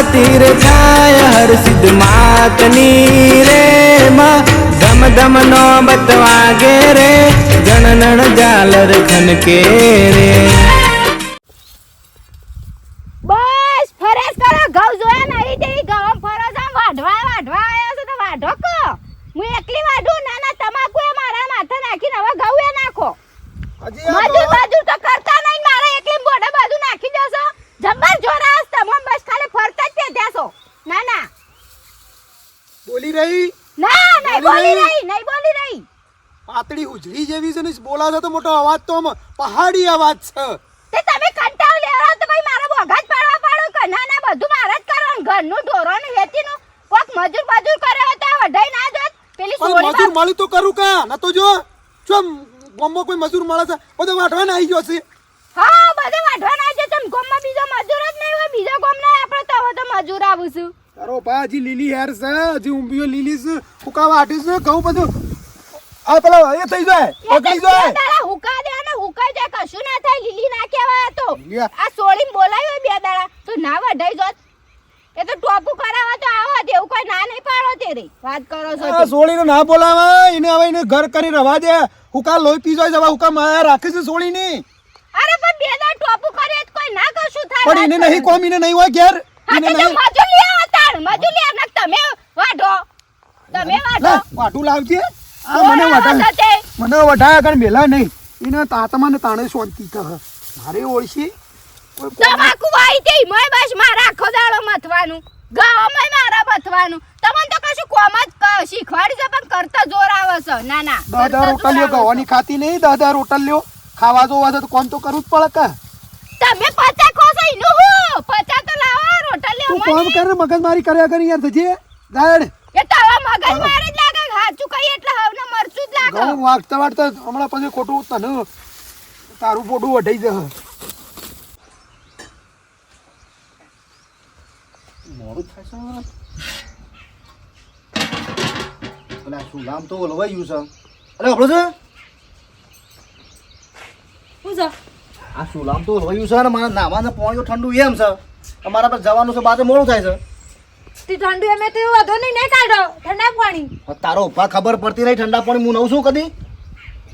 આરતી રે થાય હર સિદ્ધ માતની રે માં ધમ ધમ નો બતવાગે રે જણનણ ઝાલર ખનકે રે બસ ફરેશ કરો ઘઉં જોયા નહીં તે ઘઉં ફરો છો આમ વાઢવા વાઢવા આવ્યો છો તો વાઢો કો. હું એકલી વાઢું ના ના તમાકુ એ મારા માથે નાખીને હવે ઘઉં એ નાખો. હજી બાજુ બાજુ તો- કરતા નહીં મારા એકલી મોઢે બાજુ નાખી દેશો. જબ્બર જોરાસ તમે બસ ખાલી ફરતા જ છો ના ના. બોલી રહી? ના નહીં બોલી રહી? નહીં બોલી રહી. પાતળી ઉજળી જેવી છે ને બોલાશે તો મોટો અવાજ તો આમ પહાડી અવાજ છે. તે તમે કંટાળ લેવા તો ભાઈ મારા બોગા જ પાડવા પાડો કે? ના ના બધું મારે જ કરવાનું. ઘરનું ઢોરોનું વેચીનું કોક મજૂર મજૂર કરે હતા તો વઢાઈ ના જોત. પેલી સોળી મજૂર મળ્યું તો કરું કા? ના તો જો જો બમ્બો કોઈ મજૂર મળે છે બધો વાટવાને આવી ગયો છે. બધે વાઢવા ના છે. તમ ગોમમાં બીજો મજૂર જ નહીં હોય. બીજો ગોમ ના આપણે તો હવે તો મજૂર આવું છું. તારો હજી લીલી હેર છે હજી ઊંબીઓ લીલી છે ફૂકા વાટી છે ઘઉં બધું. આ પેલા એ થઈ જાય પકડી જાય. તારા હુકા દે અને હુકાઈ જાય. કશું ના થાય લીલી ના કહેવાય તો. આ- આ સોળી બોલાવી હોય બે દાડા. તો ના વઢાઈ જોત. એ તો ટોપુ કરાવવા તો આવો એવું કોઈ ના નહીં પાડો તેરી. વાત કરો છો આ તે. સોળીને ના બોલાવા એને હવે એને ઘર કરી રવા દે. હુકા લોહી પી જાય જવા હુકા માયા રાખે છે સોળીની. અરે પણ બે દાડા ટોપુ કરે તો કોઈ ના કશું થાય પણ એને નહીં કોમ એને નહીં હોય ઘેર. એને નહીં મજૂર લે અતાણ મજૂર લે ને તમે વાઢો. તમે વાઢો. વાઢું લાવજે. આ મને વઢા મને વઢાયા કણ મેલા નહીં. એને તાતમાને તાણે શાંતિ કહે મારે ઓળશી. તમાકુ વાઈ તે મોય બસ મારા આખો દાડો મથવાનું. ગામમાં મારા મથવાનું. તમને તો કશું કોમ જ શીખવાડી છે પણ કરતા જોર આવે છે. ના ના આવે છે. ગવાની ખાતી નહીં દાદા દહ રોટલીઓ. ખાવા જોવા છે તો કોન તો કરવું જ પડે કે. તમે પચા ખો છો ઈનું હું? પચા તો લાવો રોટલી તું કોમ કરે મગજમારી કર્યા કરી યાર તજે ગાયડ એ તાવા મગજ મારી જ લાગે હાચું કઈ એટલે હવે મરચું જ લાગે. ઘણું વાગતા વાગતા હમણાં પછી ખોટું તને તારું પોટું વઢાઈ જશે મોડું થાય છે શું નામ તો લવાઈ ગયું છે. અરે આપણો છે? હું છો? આ સુલામ તો ઓલવાઈ છે ને મારા નાવાને પાણી તો ઠંડુ એમ છે. અમારા પર જવાનું છે બાદ મોડું થાય છે. તે ઠંડુ એમે તો વધો નહીં નહીં કાઢો. ઠંડા પાણી. તારો ઊભા ખબર પડતી નહીં ઠંડા પાણી હું નવું છું કદી?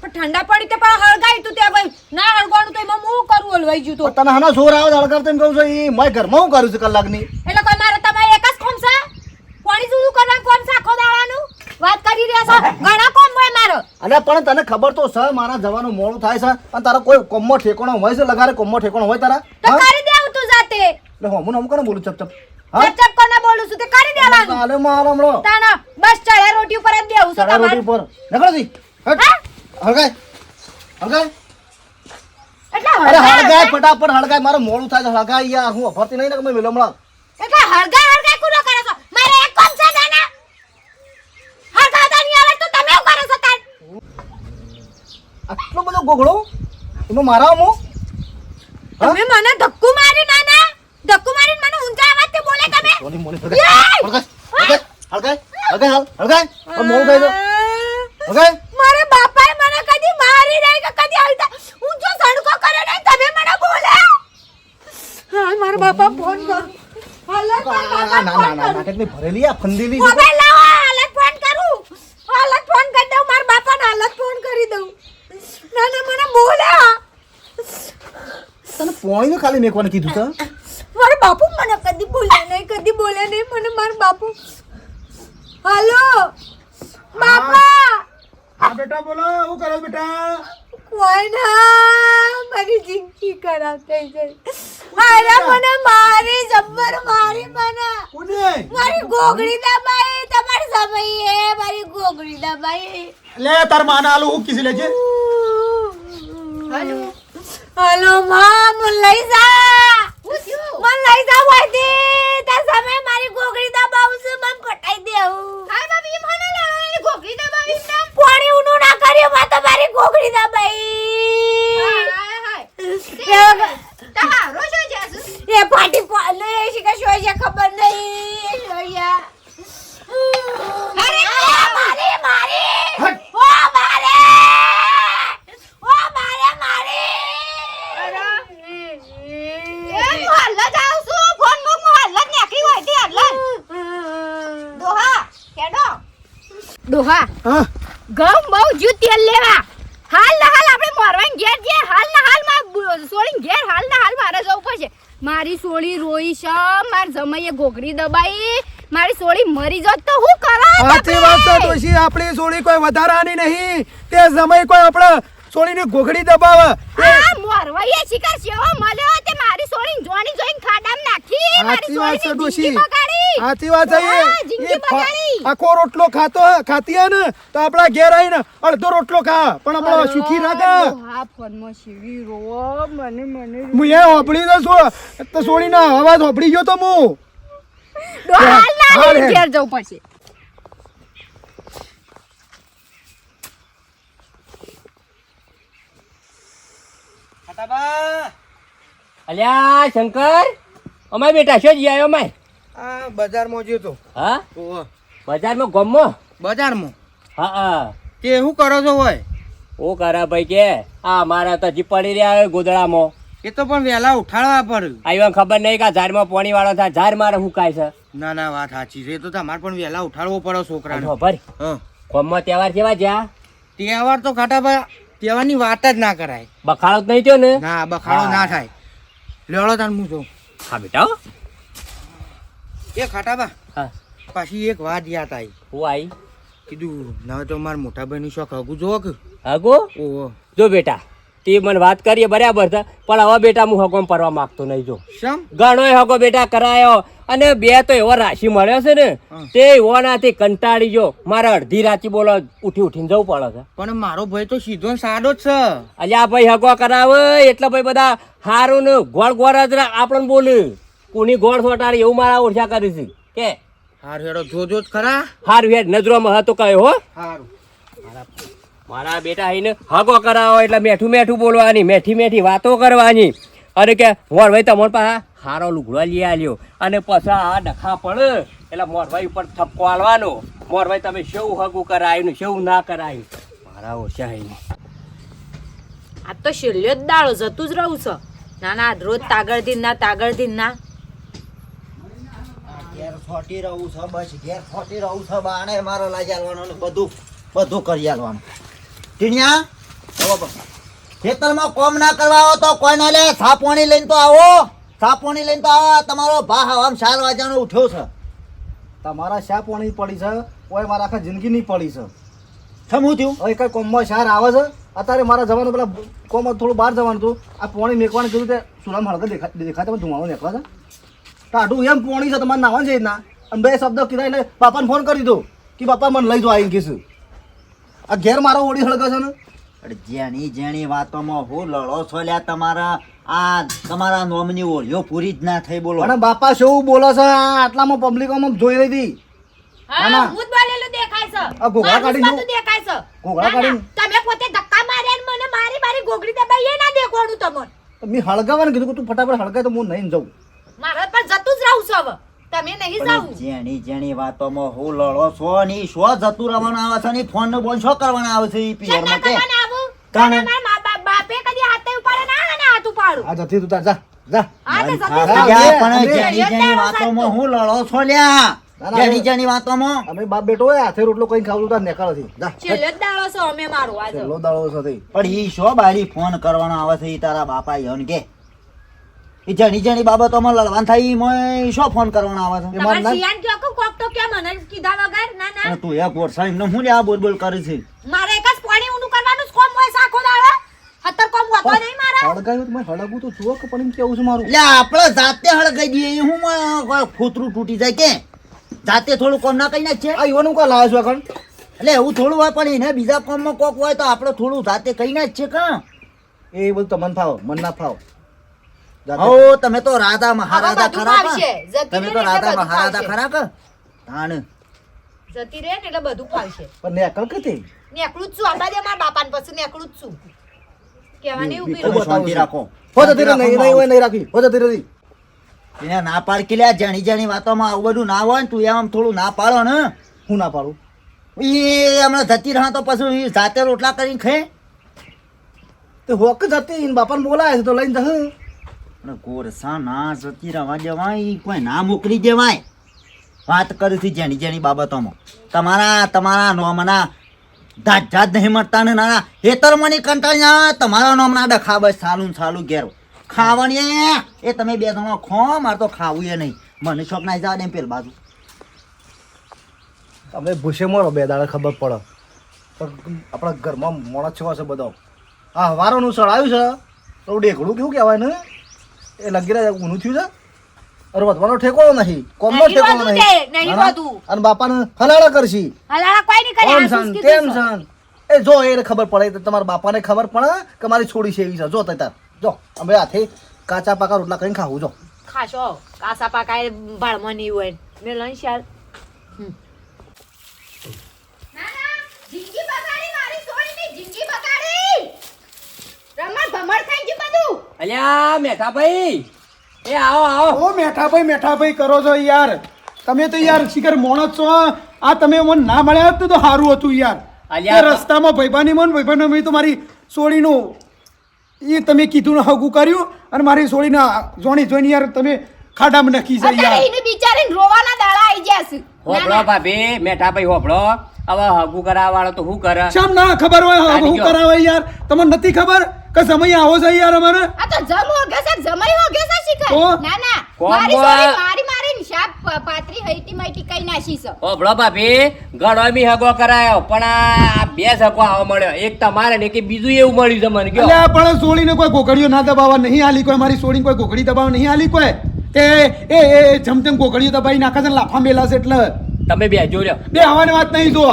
પણ ઠંડા પાણી તો પણ હળગાઈ તું ત્યાં ભાઈ. ના હળગાણું તો એમાં હું કરું હલવાઈ ગયું તો. તને હના જોર આવે હળગાવ એમ કહું છું એ મારા ઘરમાં હું કરું છું કલાકની? એટલે કોઈ મારે તમારે એક જ કોમ છે? પાણી શું કરવાનું કોમ છે આખો દાડાનું વાત કરી રહ્યા છો? ઘણા કોમ હોય મારો. અરે પણ તને ખબર તો છે મારા જવાનું મોડું થાય છે. અને તારા કોઈ કોમમાં ઠેકોણો હોય છે લગારે કોમમાં ઠેકોણો હોય તારા? તો કરી દેવું તું જાતે. એટલે હું હમું કોને બોલું? ચપ ચપ. ચપ ચપ કોને બોલું છું? તે કરી દેવાનું. કાલે મારો હમણાં. તાના બસ ચડે રોટી ઉપર જ દેવું છું તમારે રોટી ઉપર. નીકળો હટ. હળગાય. હળગાય. અરે હળગાય ફટાફટ હળગાય. મારું મોડું થાય છે. હળગાય યાર. હું અફરતી નહીં ને કે મેં વેલો હમણાં એટલે હળગાય હળગાય કુનો કરો છો મારે એક કોમ છે નાના હળગાતા નહીં આવે તો તમે એવું કરો છો તાન આટલો બધો ગોગળો એમાં મારા અમો તમે મને ધક્કો મારી નાના ધક્કો મારીને મને ઊંચા અવાજથી બોલે તમે સોની મોની હળગાય હળગાય હળગાય હળગાય હળગાય મોડું થાય તો હળગાય મારે બાપાએ મને કદી મારી નહીં કે કદી હલતા ઊંચો સડકો કરે નહીં તમે મને બોલે હા મારા બાપા ફોન કર હાલત ના ના ના ની ભરેલી આ ફંદીલી મોબાઈલ લાવો હાલત ફોન કરું હાલત ફોન કરી દઉં મારા બાપાને હાલત ફોન કરી દઉં ના ના મને બોલે તને પોણી ખાલી મેકવાને કીધું તા? મારા બાપુ મને કદી બોલ્યા નહીં કદી બોલ્યા નહીં. મને મારા બાપુ હાલો? બાપા! હા બેટા બોલો હું કરો બેટા? કોઈ ના મારી જિંદગી ખરાબ થઈ ગઈ. મારા મને મારી જબ્બર મારી મને કોને? મારી ગોગડી દબાઈ તમારી સમયે મારી ગોગડી દબાઈ. લે તાર માના આલુ હું કિસી લેજે હલો. હલો માં મને લઈ જા મને લઈ જા તાર સમય મારી ગોગડી દબાવું છું મને પટાઈ દેવું. હાય બાબી મને લાવવાની ગોગડી દબાવી ના? પાણી ઉનું ના કર્યું માં તમારી ગોગડી દબાઈ. એ પાટી પાલે છે કે શું છે ખબર નહીં. શોયા અરે મારે મારે ઓ મારે ઓ મારે મારે એ મોહલ્લા જાઉં છું ફોન મુક મોહલ્લા નાખી હોય ડોહા હા? ઘઉં બહુ જ્યુ તેલ લેવા. હાલ ના હાલ આપણે મોરવાન ઘેર જે હાલ ના હાલમાં સોળી ઘેર હાલ ના હાલ મારે જવું પડશે. મારી સોળી રોઈ છે માર જમાઈએ ઘોઘરી દબાઈ. મારી સોળી મરી જત તો હું કરો સાચી વાત તો ડોશી આપણી સોળી કોઈ વધારાની નહીં. તે સમય કોઈ આપણે સોળીને ઘોઘડી દબાવે. આ મોરવાઈએ શિકાર સેવો મળ્યો તે મારી સોળી જોણી જોઈને ખાડામાં નાખી. મારી સોળી જિંદગી બગાડી. સાચી વાત છે હા, જિંદગી બગાડી. આખો રોટલો ખાતો ખાતી હે ને તો આપણા ઘેર આવીને અડધો રોટલો ખા. પણ આપણે સુખી ના ખા. હા ફોનમાં શીવી રો મને મને હું એ હોભળી તો છો. તો ના અવાજ હોભળી ગયો તો હું. હાલ ના હાલ હાલ હે. ઘેર જવું પડશે. અલ્યા શંકર અમાય બેટા શું જઈ આવ્યો અમાય આ બજારમાં જ્યો તો. હા? ઓહો. બજારમાં ગમમાં બજારમાં? હા. હા તે શું કરો છો હોય? ઓ કરા ભાઈ કે? આ મારા તો હજી પડી રહ્યા હોય ગોદડામાં. એ તો પણ વહેલા ઉઠાડવા પડ્યું આવ્યા ખબર નહીં કે ઝાડમાં પાણી વાળો થાય. ઝાડ મારે શું કાય છે? ના ના વાત સાચી છે. એ તો તમારે પણ વહેલા ઉઠાડવો પડે છોકરાને. ખબર હા. ગમમાં તહેવાર કેવા જ્યાં? તહેવાર તો ખાટાભાઈ તહેવારની વાત જ ના કરાય. બખાડો જ નહીં થયો ને? ના બખાડો ના થાય. લેવડો તાન હું છું હા બેટા હો. એ ખાટાબા હા. પાછી એક વાત યાદ આવી હું આવી કીધું ના તો મારા મોટા ભાઈનું શોખ હગુ કે હગો? ઓહો. જો બેટા તે મને વાત કરીએ બરાબર છે પણ હવે બેટા હું હગોમ પરવા માંગતો નહીં જો. શમ? ઘણો હગો બેટા કરાયો અને બે તો એવો રાશિ મળ્યો છે ને. તે એવોનાથી કંટાળી જો મારે અડધી રાતી બોલો ઉઠી ઉઠીને જવું પડે છે. પણ મારો ભાઈ તો સીધો સાદો જ છે. અલ્યા ભાઈ હગો કરાવે એટલે ભાઈ બધા હારું ને ગોળ ગોળ જ આપણને બોલ્યું કોની ગોળ સોટાડી એવું મારા ઓછા કરી છે. કે? હાર હેડો જોજો જ ખરા. હાર હેડ નજરોમાં હતો કયો હો? હારું. મારા બેટા આઈને હાગો કરાવો એટલે મેઠું મેઠું બોલવાની મેઠી મેઠી વાતો કરવાની. અરે કે મોરભાઈ તમારા પાસે હારો લુગડો લઈ આલ્યો. અને પછી આ ડખા પડે એટલે મોરભાઈ ઉપર થપકો આલવાનો. મોરભાઈ તમે શું હગું કરાયું ને શું ના કરાયું? મારા ઓછા આઈને આ તો શેલ્યો જ દાડો જતું જ રહું છે. ના ના રોજ તાગળથી ના તાગળથી ના. ઘેર ફોટી રહું છે બસ ઘેર ફોટી રહું છે બાણે મારે લાજી આલવાનું ને બધું બધું કરી આલવાનું ટીણિયા આવો ખેતરમાં કોમ ના કરવા આવો તો કોઈ ના લે સાપોણી લઈને તો આવો. સાપોણી લઈને તો આવો તમારો ભા હવામાં ચાર વાગ્યાનો ઉઠ્યો છે. તમારા શા પોણી પડી છે કોઈ મારા આખા જિંદગી નહીં પડી છે. કેમ થયું? હવે કઈ કોમમાં શાર આવે છે? અત્યારે મારા જવાનું પેલા કોમ થોડું બહાર જવાનું હતું. આ પોણી મેકવાનું કીધું તે સુરામ હળદર દેખા દેખાય તમે ધુમાડો નીકળે છે? કાઢું એમ પોણી છે તમારે નાવાનું છે ના અને બે શબ્દ કીધા એટલે બાપાને ફોન કરી દીધો કે બાપા મને લઈ જાઓ આવીને કીધું. આ ઘેર મારો ઓડી હળગે છે ને? અરે જેણી જેણી વાતોમાં હું લડો છો લ્યા તમારા આ તમારા નોમની ઓળીઓ પૂરી જ ના થઈ બોલો. અને બાપા શું બોલો છે? આ આટલામાં પબ્લિકોમાં જોઈ રહી હતી. ઘોઘા કાઢીને- તમે પોતે ધક્કા માર્યા મને મારી મારી ગોગડી દબાઈ એ ના દેખવાનું તમને. મેં હળગાવાનું કીધું કે તું ફટાફટ હળગાય તો હું નહીં જઉં. મારા પણ જતું જ રહું છું હવે. તમે નહીં જાવ જેણી જેણી વાતોમાં હું લડો છો ની શો જતું રહેવાનું આવે છે ની ફોન ને બોન શો કરવાના આવે છે ઈ પિયરમાં કે ચંદા આવું. કાણે? તમે મારા બાપે કદી હાથે ઉપાડે ના અને હાથ ઉપાડું. આ જતી તું તાર જા. પણ જેણી જેણી વાતોમાં હું લડો છો લ્યા? ના, ના, જેણી જેણી વાતોમાં? અમે બાપ બેટો હાથે રોટલો કઈ ખાવું તાર નેકાળો થી. જા. છેલ્લે જ છો અમે મારું આજે. છેલ્લો દાડો છે તે. પણ ઈ શો બારી ફોન કરવાનો આવે છે ઈ તારા બાપા યન કે? ઈ જેણી જેણી બાબતોમાં લડવાન થાય મોય શો ફોન કરવાનો આવે છે? એમાં સિયાન ના- કયો કે કોક તો કે મને કીધા વગર. ના ના. તું એક વર્ષ એમને હું લ્યા બોલ બોલ કરે છે. મારે એક જ પાણી ઊંડું કરવાનું કોમ હોય સાખો દાડો. હતર કોમ હોતો નહીં મારા. હળગાયું તો હળગું તો જુઓ કે પણ એમ કેવું છે મારું. લે આપણે જાતે હળગાઈ દઈએ હું ફૂતરું કોઈ તૂટી જાય કે? જાતે થોડું કોમ ના કરી નાખીએ આ ઈવનું કા લાવ્યો છો કણ એટલે એવું થોડું હોય પણ એને બીજા કોમમાં કોક હોય તો આપણે થોડું જાતે કહી નાખીએ કા? એ બધું તમને ફાવ મન ના ફાવ. હો તમે તો રાધા મહારાધા ખરા? તમે તો રાધા મહારાધા ખરા કે? તાણ. જતી રહે ને એટલે બધું ફાવશે પણ નેકળ કે તે નેકળું જ છું. આબા દે મારા બાપાને પછી નેકળું જ છું. કહેવાની ઊભી રહો. શાંતિ રાખો. હો જતી રહે નહીં નહીં હોય નહીં રાખી. હો જતી રહી એને ના પાડ કે લ્યા જાણી જાણી વાતોમાં આવું બધું ના હોય ને તું એમ થોડું ના પાડો ને. હું ના પાડું? એ હમણાં જતી રહા તો પછી જાતે રોટલા કરીને ખે. તો હોક જતી બાપાને બોલાય છે તો લઈને જશે. પણ ગોરસા ના જતી રહેવા દેવાય કોઈ ના મોકલી દેવાય. વાત કરી છું જેની જેની બાબતોમાં. તમારા તમારા નોમના જાત જાત નહીં મળતા ને નાના. હેતરમની કંટાળી ના તમારા નોમના ડખા બસ સાલું સાલું ઘેરો. ખાવાની એ તમે બે જણા ખો, મારે તો ખાવું એ નહીં. મને શોખ ના જવા દે પેલ બાજુ. તમે ભૂસે મરો બે દાડા ખબર પડે. પણ આપણા ઘરમાં મોડા છો છે બધો આ હવારોનું આવ્યું છે? તો ડેકડું કેવું કહેવાય ને? એ લગી રહ્યા ઊનું થયું છે? અરે વધવાનો ઠેકોણો નહીં કોમનો ઠેકો નહીં નહીં? વધુ. અને બાપાને હલાળા કરશી. હલાળા કોઈ નહીં કરે સન તેમ સન એ જો એને ખબર પડે તો તમારા બાપાને ખબર પડે કે મારી છોડી છે એવી છે. જો તાર જો અમે હાથે કાચા પાકા રોટલા કરીને ખાવું જો. ખાશો. કાસા એ ભાળમાં નહીં હોય. મેલન શાલ જિંદગી બગાડી મારી છોડીની જિંદગી બગાડી. રમણ ભમણ થઈ અલ્યા મેઠાભાઈ. એ આવો આવો. ઓ મેઠાભાઈ મેઠાભાઈ કરો છો યાર. તમે તો યાર શિખર મોણસ છો આ તમે મને ના મળ્યા હોત તો સારું હતું યાર. અલ્યા. રસ્તામાં ભાઈબાની મન ભાઈબાની મેં તો મારી સોળીનું એ તમે કીધું ને હગું કર્યું અને મારી સોળીને જોણી જોઈને યાર તમે ખાડામાં નખી જાય યાર. એને બિચારીને રોવાના દાડા આવી જશે હોપડો ભાભી મેઠાભાઈ હોપડો હવે હગું કરાવવાળો તો હું કરે? શેમ ના ખબર હોય હગું. કરાવે યાર? તમને નથી ખબર? કે સમય આવો છે યાર અમારે? આ તો જમ હોગે છે જમાઈ હોગે છે શિખર. ના ના. મારી સોરી મારી મારી નિશાબ પાત્રી હૈટી મૈટી કઈ નાશી છે હોપડો ભાભી ગણો બી હગો કરાયો પણ આ બે હગો આવો મળ્યો. એક તમારે ને કે બીજું એવું મળ્યું છે મને કે અલ્યા પણ સોળીને કોઈ ઘોઘડીઓ ના દબાવવા નહીં આલી કોઈ મારી સોળીને કોઈ ઘોઘડી દબાવવા નહીં આલી કોઈ? તે એ એ એ જેમ તેમ ઘોઘડીઓ દબાઈ નાખે છે લાફા મેલા છે એટલે. તમે બે જોડ્યો બે હવાની વાત નહીં જુઓ.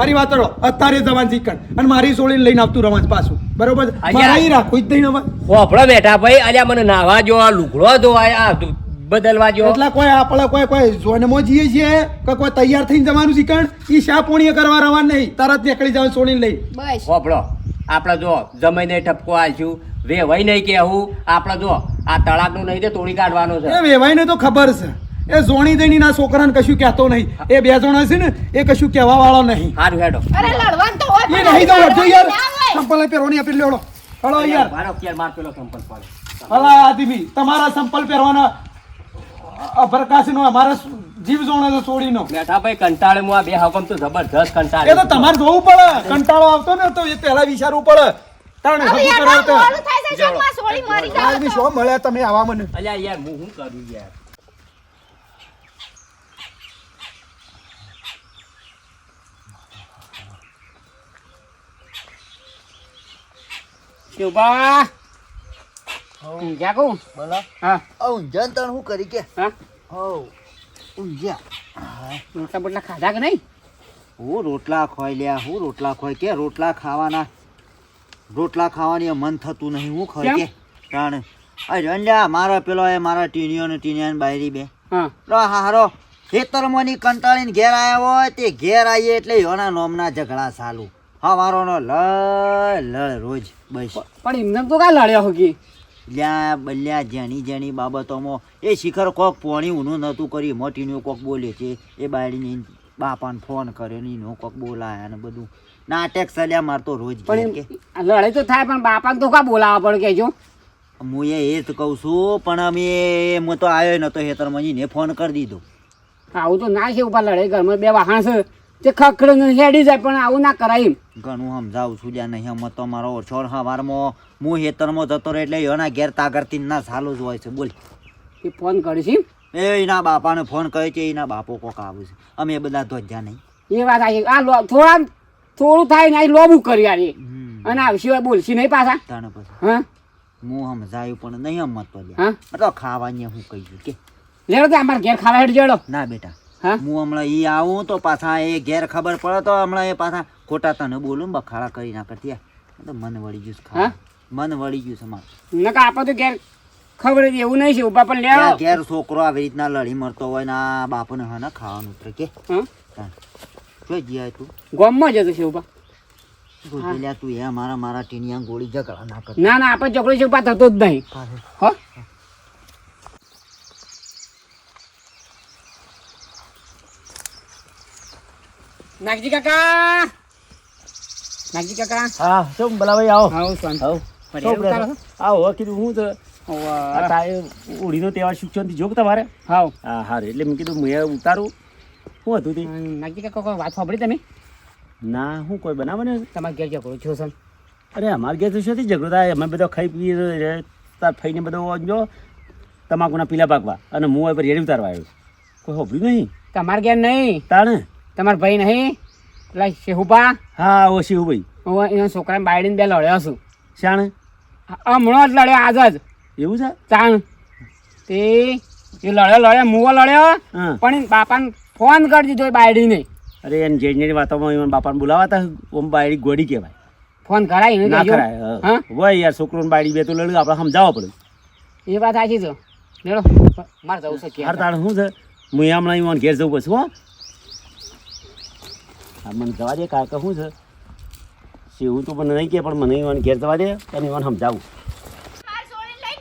મારી વાત કરો અત્યારે જવાન શીખણ અને મારી સોળીને લઈને આવતું રવાજ પાછું. બરોબર? અહીંયા મારા ઈ રાખું જ નહીં હવે. બેઠા ભાઈ અલ્યા મને નાવા જો લુગડો ધોવાય આ બદલવા જો. એટલે કોઈ આપણે કોઈ કોઈ જોનમાં જઈએ છીએ કે કોઈ તૈયાર થઈને જવાનું શીખણ ઈ શા પોણીએ કરવા રવા નહીં? તરત નીકળી જવાનું સોની લઈ. બસ. આપણે જો જમાઈને ઠપકો આલશું વેવાય નહીં કેવું આપણે જો આ તળાકનું નહીં તે તોડી કાઢવાનું છે. વેવાય વેવાઈને તો ખબર છે. એ જોણી દેણી ના છોકરાને કશું કહેતો નહીં. એ બે જણા છે ને એ કશું કહેવા વાળો નહીં. સારું હેડો. અરે લડવાન તો હોય એ નહીં તો લડવાનું યાર. સંપલ પહેરવાની આપી લેડો હળો યાર. મારો કેર માર પેલો સંપલ પાડો? હલા આદમી તમારા સંપલ પહેરવાના અભરકાશ નો અમારા જીવ જોણે છે છોડીનો બેઠા ભાઈ કંટાળે હું આ બે હકમ તો જબરજસ્ત કંટાળે. એ તો તમારે જોવું પડે. કંટાળો આવતો ને તો એ પહેલા વિચારવું પડે. તાણે તો. આદમી શું મળ્યા તમે આવા મને? અલ્યા યાર હું શું કરું યાર? શિવબા ઊંઘ્યા કહું બોલો હા ઊંઝાને તણ શું કરી કે હા હો ઊંઝા રોટલા બોટલા ખાધા કે નહીં હું રોટલા ખોઈ લ્યા હું રોટલા ખોઈ કે રોટલા ખાવાના રોટલા ખાવાની મન થતું નહીં હું ખોઈ કે કારણ અરે રંડ્યા મારા પેલો એ મારા ટીણીઓ ને ટીણીયા ને બાયરી બે હા હારો ખેતરમાંની કંટાળીને ઘેર આવ્યા હોય તે ઘેર આવીએ એટલે યોના નોમના ઝઘડા ચાલુ હવારોનો લ લ રોજ બસ. પણ એમને તો કા લડ્યા હોગી? લ્યા બલ્યા જેની જેની બાબતોમાં એ શિખર કોક પોણી ઊનું નહોતું કરી મોટીનું કોક બોલે છે એ બાયડીની બાપાને ફોન કર્યો ને એનો કોક બોલાયા ને બધું. નાટક સલ્યા મારતો રોજ પણ કે. લડાઈ તો થાય પણ બાપાને તો કા બોલાવા પડે કહેજો. હું એ એ જ કહું છું પણ અમે હું તો આવ્યો નતો હેતર મજીને ફોન કરી દીધો. આવું તો ના છે ઉપર લડાઈ ઘરમાં બે વાહણ છે. તે ખકડ હેડી જાય પણ આવું ના કરાય એમ. ઘણું સમજાવું છું જ્યાં નહીં અમે તો મારો છોડ સવારમાં હું હેતરમાં જતો રહે એટલે એના ઘેર તાગરથી ના સારું જ હોય છે બોલ. એ ફોન કરીશ છે એ એના બાપાને ફોન કરે છે એના બાપો કોક આવે છે. અમે એ બધા ધોજ્યા નહીં. એ વાત આવી આ લો થોડા થોડું થાય ને લોબું કરી યાર અને આવશે બોલશી નહીં પાછા? તાણે પછી. હા? હું સમજાયું પણ નહીં અમત તો હા? તો ખાવાની હું કહી દઉં કે. લેડો તો અમારા ઘેર ખાવા હેડ. જેડો ના બેટા. હા? હું હમણાં ઈ આવું તો પાછા એ ઘેર ખબર પડે તો હમણાં એ પાછા ખોટા તને બોલું બખાડા કરી ના કરતી તો મન વળી ગયું હા? મન વળી ગયું છે નકા આપણે તો ઘેર ખબર એવું નહીં છે ઊભા પણ લેડો ઘેર છોકરો આવી રીતના લડી મરતો હોય ના બાપને હા ખાવાનું ઉતરે કે. જોઈ જીયા તું. ગોમમાં જતો છે ઊભા તું એ મારા મારા ટીનિયા ગોળી ઝઘડા ના કર. ના ના આપણે ઝઘડો છે ઊભા થતો જ નહીં. હો. નાગજી કાકા! નાગજી કાકા! હા શું બોલાભાઈ આવો. આવો આવો. શું આવો હવે કીધું હું તો ઉડીનો તહેવાર શિક્ષણથી જોક તમારે? હાવ. હા હા એટલે મેં કીધું મેં ઉતારું. શું હતું તે? નક્કી કાકા કોઈ વાત સાંભળી તમે? ના હું કોઈ બનાવે ને તમારે ઘેર ઝઘડો છો છે? અરે અમારે ઘેર તો શું ઝઘડો થાય? અમે બધો ખાઈ પી તાર ફઈને બધો જો તમાકુના પીલા પાકવા. અને હું પર રેડી ઉતારવા આવ્યો કોઈ હોભ્યું નહીં? તમારે ઘેર નહીં. તાણે? તમારા ભાઈ નહીં? પેલા શેહુભા? હા ઓ શેહુભાઈ. હું એના છોકરાને બાયડીને બે લડ્યો છું. શાણ? હમણાં જ લડ્યો આજ જ. એવું છે? ચાણ. તે એ લડ્યો લડ્યો મુવો લડ્યો પણ બાપાને ફોન કરી દીધો બાયડીને. અરે એને જેજની વાતોમાં એમાં બાપાને બોલાવાતા ઓમ બાયડી ગોડી કહેવાય. ફોન કરાય ના કરાય હા. હોય યાર છોકરોને બાયડી બે તો લડ્યું આપણે સમજાવવા પડે. એ વાત સાચી છે. લેડો મારે જવું છે હાર ક્યાં શું છે? હું હમણાં ઘેર જવું પછી હો. હા મને જવા દે કાકા શું છે? શિવું તો મને નહીં કે પણ મને ઈવન ઘેર જવા દે અને ઈવન સમજાવું.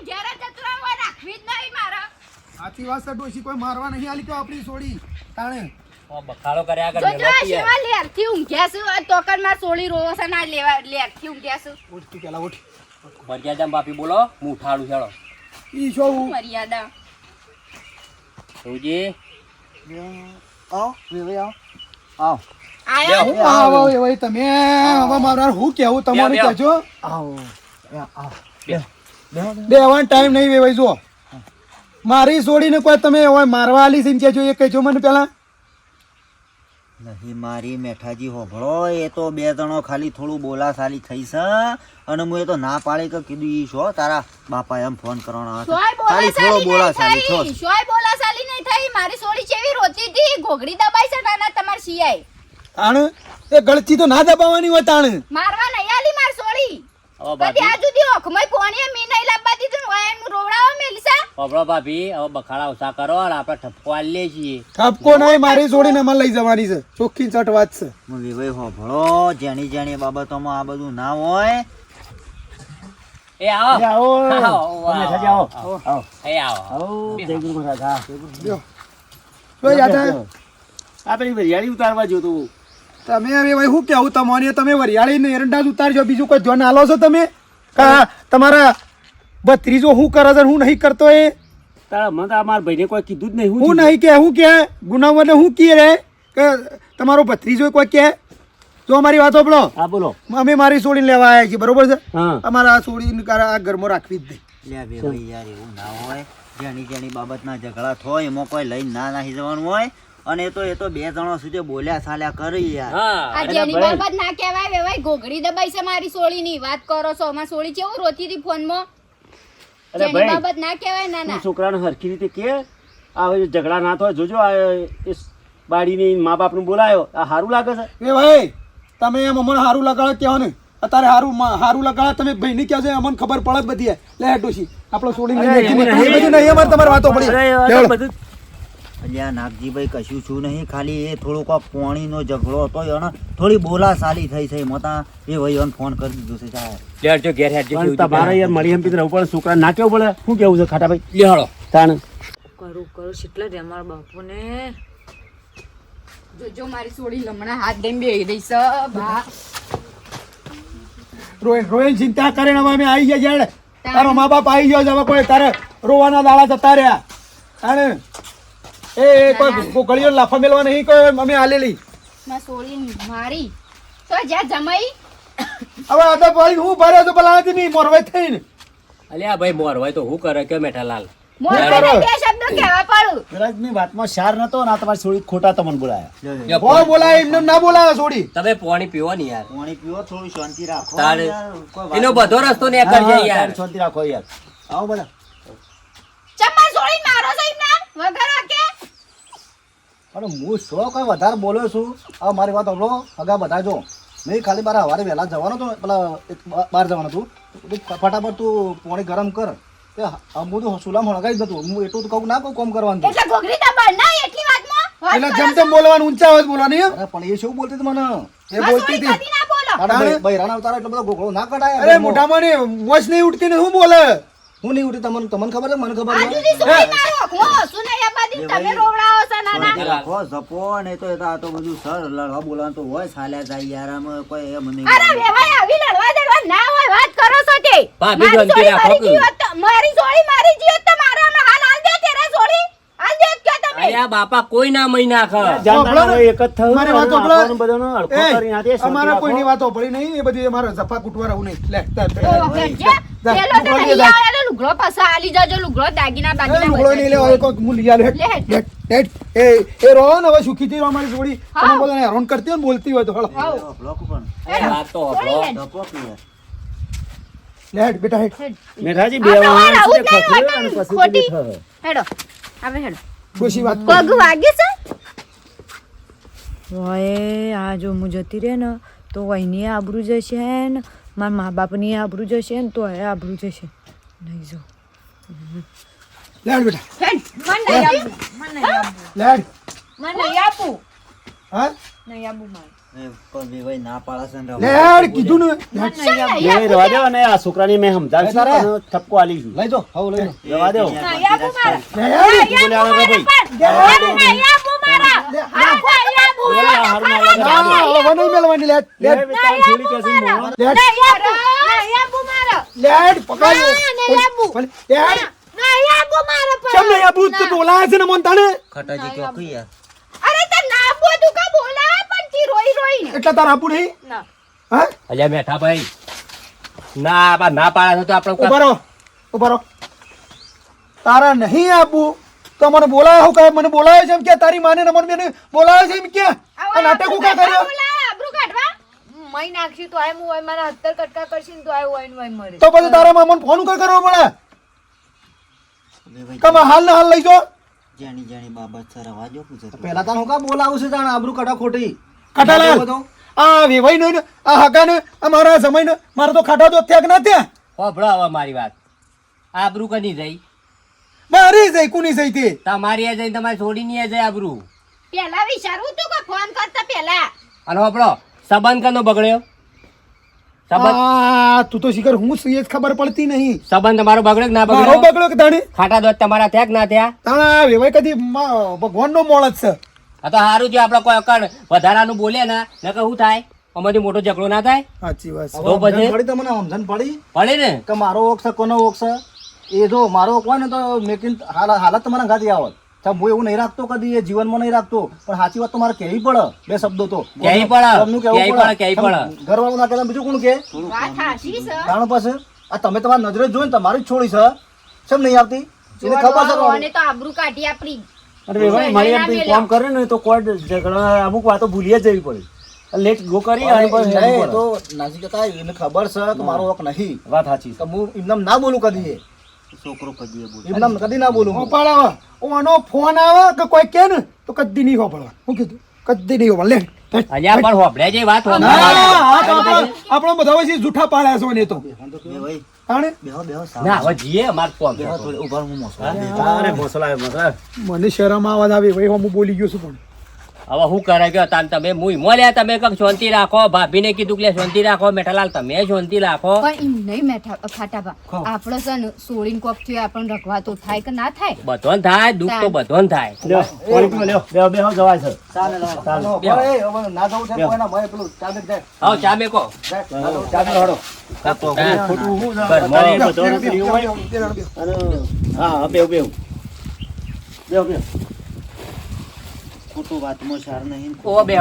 જ જ. સાચી વાત છે ડોશી કોઈ મારવા નહીં આલી તો આપણી છોડી તાણે. બખાડો કર્યા આગળ જોજો આ શેવા ઊંઘ્યા છું, માર છોડી રોવો છે ના લેવા- લેરથી ઊંઘ્યા છું. ઉઠ તું પેલા ઉઠ. મર્યાદા બાપી બોલો હું ઉઠાડું ચાલો ઈ શું મર્યાદા. સૌજી. આવો વેવાઈ આવો? હું આવો? એ ભાઈ તમે. હવે મારા હું કેવું તમારે. કહેજો. આવો. આવો ટાઈમ નહીં વેવાઈ જો મારી છોડીને કોઈ તમે હવે મારવા આલી છે એમ કહેજો એ કહેજો મને પેલા નહીં મારી મેઠાજી હોભળો એ તો બે જણો ખાલી થોડું બોલાસાલી થઈ છે અને હું એ તો ના પાડી કે કીધું ઈ શો તારા બાપા એમ ફોન કરવાનો ખાલી થોડો નહીં છો. શોય બોલાચાલી નહીં થઈ. મારી સોળી ચેવી રોતી હતી ઘોઘડી દબાઈ છે નાના તમાર શિયાએ. તાણ? એ ગળચી તો ના દબાવવાની હોય તાણ. મારવા નહીં આલી માર સોળી. હવે કદી ભાભી. આ સુધી ઓખમાં પોણીએ મી નહીં લાવવા દીધું હોય એમ રોવડાવો મેલસા પબડો ભાભી હવે બખાડા ઓછા કરો અને આપણે ઠપકો આલીએ છીએ ઠપકો નહીં મારી છોડીને મને લઈ જવાની છે. ચોખ્ખી ચટ વાત છે. હું વિવેક હોભળો જેણી જેણી બાબતોમાં આ બધું ના હોય. એ આવો. એ આવો. આવો, આવો. એ આવો. જય ગુરુ મહારાજ હા. ઉતારવા જોતું તમે હવે ભાઈ શું કેવું તમારે તમે વરિયાળી ને એરંડા જ ઉતારજો. બીજું કોઈ ધ્યાન આલો છો તમે? કા તમારા ભત્રીજો શું કરે છે હું નહીં કરતો એ? તારા મને તો આ મારા ભાઈને કોઈ કીધું જ નહીં. હું નહીં કે હું કે? એટલે હું કહે રે? કે તમારો ભત્રીજો કોઈ કે? જો અમારી વાત સાંભળો. હા બોલો. અમે મારી છોડીને લેવા આવ્યા છીએ બરોબર છે? અમારા આ છોડીને આ ઘરમાં રાખવી જ નહીં. લે ભાઈ યાર એવું ના હોય. જેણી જેણી બાબતના ઝઘડા થાય એમાં કોઈ લઈને ના નાહી જવાનું હોય. અને એ તો એ તો બે જણો સુધી બોલ્યા સાલ્યા કરી યાર. હા. આ જેની. બાબત ના કહેવાય વેવાય ઘોઘડી દબાઈ છે મારી સોળીની. વાત કરો છો માં સોળી કેવું રોતી હતી ફોનમાં? અરે જેની ભાઈ બાબત ના કહેવાય ના ના છોકરાને હરખી રીતે કે આ હવે ઝઘડા ના થાય જોજો આ એ બાળીને મા બાપનું બોલાયો આ સારું લાગે છે? એ ભાઈ તમે એમ અમને સારું લગાડો કહો ને. અત્યારે હારું સારું લગાડો તમે ભાઈ કહો છો અમને ખબર પડે બધી લે ડોશી આપણો એવું જઈએ. નહીં. અમારે તમારી વાતો પડી. બધું અલ્યા નાગજીભાઈ કશું છું નહીં ખાલી એ થોડોક પોણીનો ઝઘડો હતો એને થોડી બોલા સાલી થઈ છે એમાં એ ભાઈ એને ફોન કરી દીધો છે સાહેબ. ઘેર હેડજો પણ તમારે યાર મળી એમ પીધું ઉપર છોકરા ના કેવું પડે? શું કેવું છે ખાટા ભાઈ લેહાડો તાણ. કરું કરું કેટલા રે મારા બાપુને? જોજો મારી સોડી લમણા હાથ દઈને બે રહી છે બા. રોહિન રોહિન ચિંતા કરે ને અમે આવી ગયા જાણે. તારો મા બાપ આવી ગયો હવે કોઈ તારે રોવાના દાડા જતા રહ્યા. તાણે. એ કોઈ કોઈ ગળીઓ લાફા મેલવા નહીં કોઈ અમે આલેલી મારી સોળી મારી. તો જ્યાં જમાઈ. હવે આ તો ભાઈ હું ભરે તો પેલા નહીં મોરવાઈ થઈને. અલ્યા ભાઈ મોર હોય તો હું કરે કે મેઠાલાલ મોઢે બે શબ્દો કહેવા પડું. વિરાજની વાતમાં શાર નતો ને આ તમારી ખોટા તમને બોલાયા. લ્યો, બહુ બોલાય એમને ના બોલાય છોડી તમે પાણી પીવો ને યાર. પાણી પીવો થોડી શાંતિ રાખો. યાર, એનો બધો રસ્તો ને કરજે યાર. શાંતિ રાખો યાર. આવો બધા. ચમ્મા સોળી મારો છે એમના વગર વાકે અને હું શો કઈ વધારે બોલ્યો છું. હવે મારી વાત હમણો અગા બધા જો નહીં ખાલી મારા સવારે વહેલા જવાનું હતું પેલા એક બહાર જવાનું હતું. ફટાફટ તું પાણી ગરમ કર. એ હ- તો સુલામ હળગાઈ જતું. હું એટલું તો કહું ના કહું કોમ કરવાનું. એટલે ઘોઘરી દબાણ ના એટલી વાતમાં? એટલે જેમ તેમ બોલવાનું ઊંચા અવાજ બોલવાની? અરે પણ એ શું બોલતી હતી મને? એ બોલતી હતી. કદી ના બોલો. બૈરાના અવતાર એટલો બધો ગોગળો ના કઢાય અરે મોઢામાં મોજ નહીં ઉઠતી ને શું બોલે? હું નહીં ઉઠી તમને તમને ખબર છે? મને ખબર છે. જુદી સોળી મારો હો શું નહીં આબાદી તમે રોવડાવો છો નાના. શાંતિ રાખો જપો ને તો આ તો બધું સર લડવા બોલવાનું તો હોય સાલ્યા જાય યાર આમાં કોઈ એમ નહીં. અરે વેવાય આવી લડવા દડવા ના હોય વાત કરો છો તે. ભાભી મારી કે. મારી સોળી મારી જીવત તો મારા હાલ હાલ દે તેરે સોળી. અલ્યા બાપા કોઈ ના મહી નાખે. એક જ થયું મારી વાત સાંભળો. બધાનો હરખો એ, કરીને અમારા કોઈની વાતો પડી નહીં એ બધી અમારે જફા કૂટવા રહું નહીં. લે પેલો તો લઈ આવે, લુગડો પાછો આલી જાજો, લુગડો દાગીના એ લુગડો નહીં લેવા એ હું લઈ આલું. એ એ રહો હવે સુખીથી રહો મારી જોડી. તમે બધાને હેરાન કરતી હોય બોલતી હોય તો હળો. બ્લોક ઉપર. વાત તો થોડી હંભળો. હેડ. ડપો પીએ. લે હેટ, બેટા હેટ. મેઠાજી બે પછી ખોટી. હેડો. હવે હેડો. ખુશી વાત પગ વાગે છે? ઓય આ જો હું જતી રહે ને તો અહીંની આબરૂ જશે ને મારા મા બાપની આબરૂ જશે ને તો એ આબરૂ જશે. નહીં જો લેડ બેટા. હેડ મન નહીં આપું. મન નહીં આપું. મન નહીં આપું. હા? નહીં આબુ મારે. એ પણ વેવાઈ ના પાડે છે ને લે રમવા. હેટ, ને લે હેટ. નહીં બે આપું. રહેવા દો અને આ છોકરાની મેં સમજાવી. અને ઠપકો આલી છું લઈ જાઓ હવે લઈ જાઓ રહેવા દો નહીં આપું મારે. લે હેટ. નહીં આપું મારે પણ. નહીં આપું મારે. હા, નહીં આપું બોલે આ હારું ના લાગે ના, હવે નહીં મેલવાની લે હેટ. લે હેટ. લે, તારી છોડી કહેશે ને મોણો. લે હેટ. નહીં આપું. નહીં આપું મારે. લે હેટ, પકડ. ના, નહીં આપું. ભલે, લે હેટ. નહીં આપું મારે પણ. કેમ નહીં આપું? તું બોલાવે છે ને મન તાણે ખટાજી કયો યાર અરે તે ના આપું કા બોલા પણ તી રોઈ રોઈ. ને એટલે તાર આપું નહીં? ના. હા? અલ્યા મેઠા ભાઈ. ના બા ના પાડે તો આપણે ઊભા રહો ઊભા રહો. તારા નહીં આપું તો મને બોલાવે હું કહે મને બોલાવે છે એમ કે તારી માને ને મને બોલાવે છે એમ કે. આ નાટક હું કા કર્યો? બોલા આબરૂ કાઢવા. નાખશું તો આય હું હોય મારા હત્તર કટકા કરશી ને તો આય હોય ને હોય મરે. તો પછી તારા મામા ફોન કઈ કરવો પડે? તમે હાલ ને હાલ લઈ જો જાણી જાણી બાબત છે અવાજો પૂછે તું. પહેલા તાર હું કા બોલાવું છે તાણ આબરૂ કાઢા ખોટી? કટાલાલ આ વેવાઈ નો આ હકા ને આ મારા સમય ને મારે તો ખાટા તો ત્યાગ ના ત્યાં હોભળો હવે મારી વાત. આબરૂ કની જઈ? મારી જઈ કુની જઈ તે? તમારી જઈ તમારી છોડીની એ જઈ આબરૂ? પેલા વિચારું તું કે ફોન કરતા પેલા. અને હોભળો સંબંધ કનો બગડ્યો? સંબંધ તું તો શિખર હું છું એ ખબર પડતી નહીં. સંબંધ તમારો બગડ્યો ના બગડ્યો? બગડ્યો કે તાણી ખાટા દોત તમારા થયા ના થયા? તાણા વેવાઈ કદી ભગવાન નો મોળત જ છે. આ તો સારું છે આપણે કોઈ અકણ વધારાનું બોલે ને નકર શું થાય? અમારી મોટો ઝઘડો ના થાય? સાચી વાત તો પછી? પડી તમને? સમજણ પડી? પડી ને? કે મારો ઓક છે કોનો ઓક છે? એ જો મારો ઓક હોય ને તો મેકિન હાલત તમારા ઘાતી આવત હું એવું નહીં રાખતો કદી એ જીવનમાં નહીં રાખતો. પણ સાચી વાત તો મારે કહેવી પડે? બે શબ્દો તો. કહેવી પડે, કહેવું પડે, કહેવી પડે. ઘરવાળું ના કહેતા બીજું કોણ કે? વાત કારણ પાસે? આ તમે તમારી નજરે જોઈને તમારી જ છોડી છે. કેમ નહીં આવતી? એને ખબર છે તો આબરૂ કાઢી આપણી અને વેવાઈ મારી એમ કામ કરે ને તો કોઈ ઝઘડા અમુક વાતો ભૂલી જવી પડે. લેટ ગો કરી અને પછી તો નાસી જતા એને ખબર છે કે મારો ઓક નહીં. વાત સાચી તો હું એમનામ ના બોલું કદી એ. છોકરો કદી એ બોલે. કદી ના બોલું હું. હોપાડ ઓનો ફોન આવે કે કોઈ કે ને તો કદી નહીં હોપાડવા હું કીધું કદી નહીં હોપાડ લે અલ્યા પણ હોભળે જે વાત આ તો આપણો બધા જૂઠા પાડ્યા છો ને તો. વેવાઈ મને શરમ અવાજ આવે ભાઈ હું બોલી ગયો છું પણ. હવે શું કરે કે તાન તમે મુઈ મોલ્યા તમે કંઈક શાંતિ રાખો ભાભીને કીધું કે શાંતિ રાખો મેઠાલાલ તમે શાંતિ રાખો પણ એમ નહીં મેઠા ખાટાભા આપણે સન સોળીન કોક થયો આપણ રખવા તો થાય કે ના થાય બધોન થાય દુઃખ તો બધોન થાય લ્યો કોઈક લ્યો બે બે હો જવાય છે ચાલો, ભાઈ, હવે ના જવું છે કોઈના મય પેલું ચાલે જાય. આવો ચા મેકો જવું, ચાલે હળો. ખોટું હું? બસ, મારે બધોન હોય. હા બે બે બે બેહો ખોટું વાતમાં સાર નહીં. ઓ બે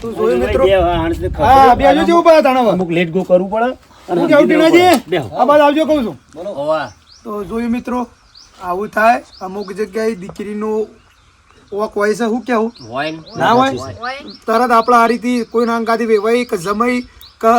તું જોયું મિત્રો? બે હાણસને ખબર હા બે જેવું પડે તાણે અમુક લેટ ગો કરવું પડે. અને હું કેવું સમજી લેવું ટીનાજી પડે. બેહો આ બાજુ આવજો કહું છું. ઓવા તો જોયું મિત્રો આવું થાય અમુક જગ્યાએ દીકરીનું ઓક હોય છે શું કેવું? ના. હોય? તરત આપણા આ રીતે કોઈના અંગાથી વેવાઈ કે જમાઈ કે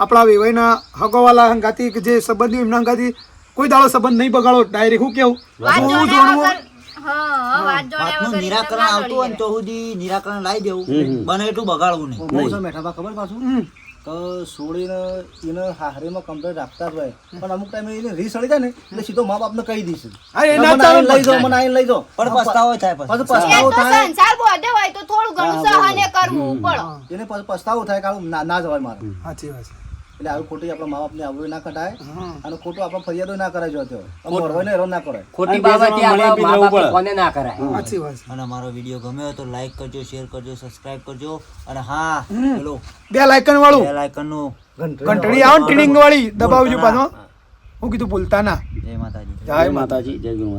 આપણા વેવાઈના હગોવાલા અંગાથી કે જે સંબંધી એમના અંગાથી કોઈ દાડો સંબંધ નહીં બગાડો. ડાયરેક્ટ શું કેવું? જોવું જોડ્યા જોડવું વગર હા વાત જોડ્યા વાતનું વગર નિરાકરણ આવતું હોય તો સુધી નિરાકરણ લાવી દેવું. બને એટલું બગાડવું નહીં. બહુ ખબર પાછું? કે સોળીને એને હારીમાં કમ્પ્લેટ રાખતા જ હોય. પણ અમુક ટાઈમે એને રીસ અડી જાય ને એટલે સીધો મા બાપને કહી દઈશ. લઈ જાઓ મને આઈને લઈ જાઓ. પણ પસ્તાવો થાય પછી. પછી પસ્તાવો થાય. સંસાર બોધે હોય તો થોડું ઘણું સહને કરવું પડે એને પછી પસ્તાવો થાય કે ના જવાય મારે. સાચી વાત છે. એટલે આવી ખોટી આપણા મા બાપને આવડું ના કટાય અને ખોટું આપણે ફરિયાદો ના કરાય જો તો મોરવાઈને ના કરાય. ખોટી બાબતે મા બાપ કોને ના કરાય. સાચી વાત. અને મારો વિડિયો ગમ્યો હોય તો લાઈક કરજો શેર કરજો સબસ્ક્રાઇબ કરજો. અને હા હેલો. બે લાયકન વાળું. બેલ આઇકનનું ઘંટડી આવો. ટ્રેનિંગ વાળી દબાવજો પાછો. હું. કીધું બોલતા ના. જય માતાજી. જય માતાજી. જય ગુરુ